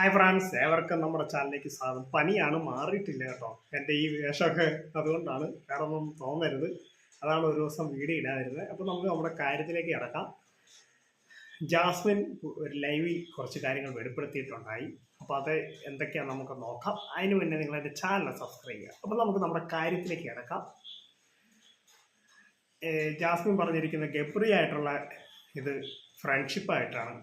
Hi France ഏവർക്കും നമ്മുടെ ചാനലിലേക്ക് സ്വാഗതം. പനിയാണ് മാറിയിട്ടില്ല കേട്ടോ. എന്റെ ഈ വേഷമൊക്കെ അതുകൊണ്ടാണ്. വേറെ ഒന്നും തോന്നരുത്. അതാണ് ഒരു ദിവസം വീഡിയോ ഇടാതിരുന്നത്. അപ്പോൾ നമുക്ക് നമ്മുടെ കാര്യത്തിലേക്ക് കിടക്കാം. ജാസ്മിൻ ഒരു ലൈവിൽ കുറച്ച് കാര്യങ്ങൾ വെളിപ്പെടുത്തിയിട്ടുണ്ടായി. അപ്പോൾ അത് എന്തൊക്കെയാണ് നമുക്ക് നോക്കാം. അതിന് മുന്നേ നിങ്ങൾ എന്റെ ചാനൽ സബ്സ്ക്രൈബ് ചെയ്യുക. അപ്പോൾ നമുക്ക് നമ്മുടെ കാര്യത്തിലേക്ക് കിടക്കാം. ജാസ്മിൻ പറഞ്ഞിരിക്കുന്ന ഗബ്രി ആയിട്ടുള്ള ഇത് ഫ്രണ്ട്ഷിപ്പായിട്ടാണ്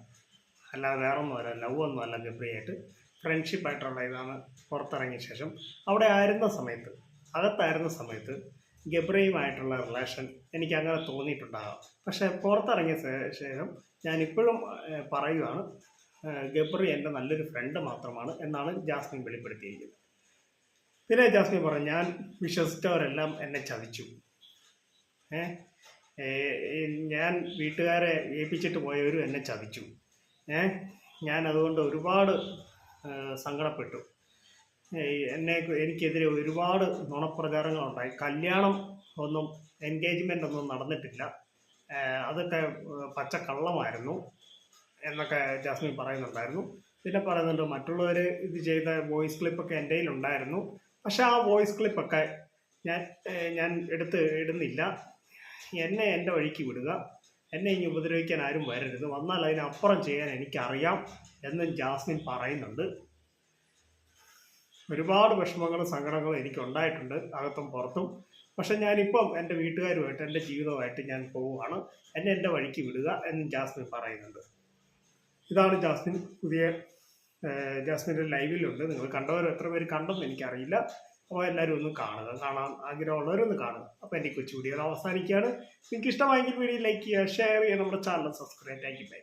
അല്ലാതെ വേറൊന്നുമല്ല ലവ് ഒന്നുമല്ല ഗബ്രിയായിട്ട് ഫ്രണ്ട്ഷിപ്പ് ആയിട്ടുള്ള ഇതാണ് പുറത്തിറങ്ങിയ ശേഷം. അവിടെ ആയിരുന്ന സമയത്ത് അകത്തായിരുന്ന സമയത്ത് ഗബ്രയുമായിട്ടുള്ള റിലേഷൻ എനിക്ക് അങ്ങനെ തോന്നിയിട്ടുണ്ടാകാം. പക്ഷേ പുറത്തിറങ്ങിയ ശേഷം ഞാൻ ഇപ്പോഴും പറയുവാണ് ഗബ്രി എന്റെ നല്ലൊരു ഫ്രണ്ട് മാത്രമാണ് എന്നാണ് ജാസ്മിൻ വെളിപ്പെടുത്തിയിരിക്കുന്നത്. പിന്നെ ജാസ്മിൻ പറഞ്ഞു ഞാൻ വിശ്വസിച്ചവരെല്ലാം എന്നെ ചതിച്ചു. ഏ- ഞാൻ വീട്ടുകാരെ ഏൽപ്പിച്ചിട്ട് പോയവരും എന്നെ ചതിച്ചു. ഏ ഞാൻ അതുകൊണ്ട് ഒരുപാട് സങ്കടപ്പെട്ടു. എന്നെ എനിക്കെതിരെ ഒരുപാട് നുണപ്രചാരങ്ങളുണ്ടായി. കല്യാണം ഒന്നും എൻഗേജ്മെന്റ് ഒന്നും നടന്നിട്ടില്ല. അതൊക്കെ പച്ച പച്ചക്കള്ളമായിരുന്നു എന്നൊക്കെ ജാസ്മിൻ പറയുന്നുണ്ടായിരുന്നു. പിന്നെ പറയുന്നുണ്ട് മറ്റുള്ളവർ ഇത് ചെയ്ത വോയിസ് ക്ലിപ്പൊക്കെ എന്റെ കയ്യിലുണ്ടായിരുന്നു. പക്ഷെ ആ വോയിസ് ക്ലിപ്പൊക്കെ ഞാൻ ഞാൻ എടുത്ത് ഇടുന്നില്ല. എന്നെ എന്റെ വഴിക്ക് വിടുക. എന്നെ ഇനി ഉപദ്രവിക്കാൻ ആരും വരരുത്. വന്നാൽ അതിനപ്പുറം ചെയ്യാൻ എനിക്കറിയാം എന്നും ജാസ്മിൻ പറയുന്നുണ്ട്. ഒരുപാട് വിഷമങ്ങളും സങ്കടങ്ങളും എനിക്കുണ്ടായിട്ടുണ്ട്. അകത്തും പുറത്തും. പക്ഷെ ഞാനിപ്പം എന്റെ വീട്ടുകാരുമായിട്ട് എന്റെ ജീവിതമായിട്ട് ഞാൻ പോവുകയാണ്. എന്നെ എന്റെ വഴിക്ക് വിടുക എന്ന് ജാസ്മിൻ പറയുന്നുണ്ട്. ഇതാണ് ജാസ്മിൻ പുതിയ ജാസ്മിന്റെ ലൈവിലുണ്ട്. നിങ്ങൾ കണ്ടവരോ എത്ര പേര് കണ്ടെന്ന് എനിക്കറിയില്ല. അപ്പോൾ എല്ലാവരും ഒന്ന് കാണുക. കാണാൻ ആഗ്രഹമുള്ളവരൊന്ന് കാണുക. അപ്പോൾ എന്റെ കൊച്ചു വീഡിയോ അവസാനിക്കുകയാണ്. നിങ്ങൾക്ക് ഇഷ്ടമായെങ്കിൽ വീഡിയോ ലൈക്ക് ചെയ്യുക ഷെയർ ചെയ്യുക നമ്മുടെ ചാനൽ സബ്സ്ക്രൈബ് യു ബൈ